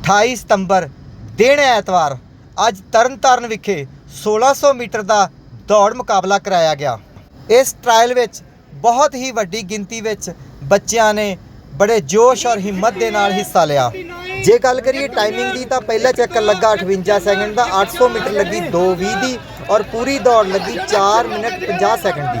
28 ਸਤੰਬਰ, ਦਿਨ ਐਤਵਾਰ। ਅੱਜ ਤਰਨਤਾਰਨ ਵਿਖੇ 1600 ਮੀਟਰ ਦਾ ਦੌੜ ਮੁਕਾਬਲਾ ਕਰਾਇਆ ਗਿਆ। ਇਸ ਟ੍ਰਾਇਲ ਵਿੱਚ ਬਹੁਤ ਹੀ ਵੱਡੀ ਗਿਣਤੀ ਵਿੱਚ ਬੱਚਿਆਂ ਨੇ ਬੜੇ ਜੋਸ਼ ਔਰ ਹਿੰਮਤ ਦੇ ਨਾਲ ਹਿੱਸਾ ਲਿਆ। ਜੇ ਗੱਲ ਕਰੀਏ ਟਾਈਮਿੰਗ ਦੀ, ਤਾਂ ਪਹਿਲਾ ਚੱਕਰ ਲੱਗਾ 58 ਸੈਕਿੰਡ ਦਾ 800 ਮੀਟਰ ਲੱਗੀ 2:20 ਦੀ ਔਰ ਪੂਰੀ ਦੌੜ ਲੱਗੀ 4 ਮਿੰਟ 50 ਸੈਕਿੰਡ ਦੀ।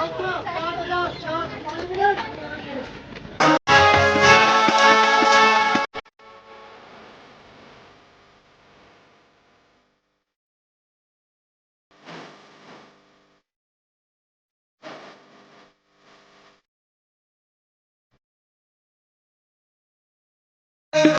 What's up?